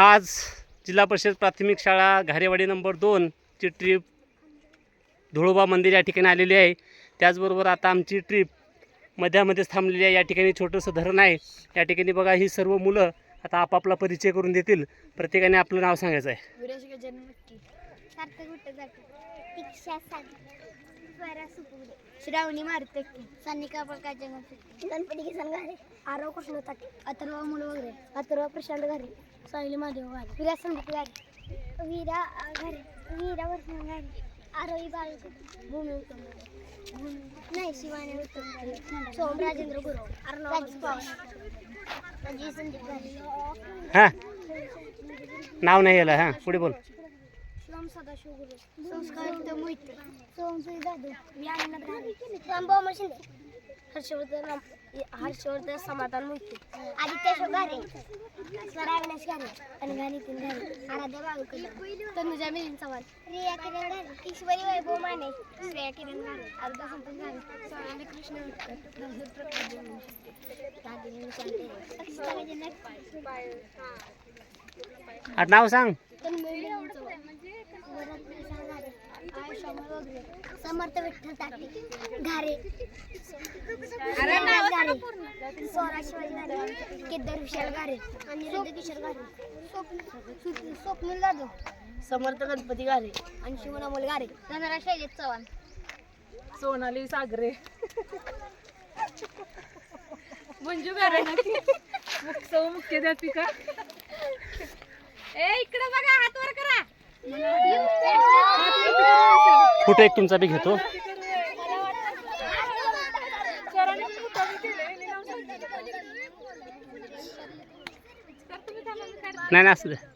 आज जिल्हा परिषद प्राथमिक शाळा घारेवाडी नंबर दोनची ट्रीप धुळोबा मंदिर या ठिकाणी आलेली आहे. त्याचबरोबर आता आमची ट्रीप मध्यामध्येच थांबलेली आहे. या ठिकाणी छोटंसं धरण आहे. या ठिकाणी बघा ही सर्व मुलं आता आपापला परिचय करून देतील. प्रत्येकाने आपलं नाव सांगायचं आहे श्रावणी मारतकी सानिका प्रकाश गणपती किसन घारे. आरव कृष्ण ताटे अथर्व मुलं वगैरे. अथर्व प्रशांत घारे. साहिल महादेव घारे. विरा संदीप घारे. वीरा घारे. वीरा वर्षण घारे. आरोही बाळ भूमी उत्तम नाही शिवानी उत्तम सोम राजेंद्र गुरव. अर्णव हां. नाव नाही याला हां. पुढे बोल. हर्षवर्धन हर्षवर्धन समाधान मोहिते आदित्य शोगारे स्वरा अविनाश घारे अनघा नितीन घारे आराध्या बाळूकर तनुजा मिलिंद चव्हाण रिया किरण घारे ईश्वरी वैभव माने श्रेया किरण घारे अर्धा संतोष घारे सोनाली कृष्ण विठकर नाव सांग. समर्थ विठ्ठल ताटे घारे. घारे. सोळा शिवाजी घारे. केदार विशाल घारे. अनिरुद्ध किशोर घारे. स्वप्नील जाधव. समर्थ गणपती घारे. आणि शिवना अमोल घारे. धनरा शैलेश चव्हाण. सोनाली सागरे. मंजू घारे सौ पिका. ए इकडे बघा हात वर करा. फोटो एक तुमचा बी घेतो. नाही नाही असू दे.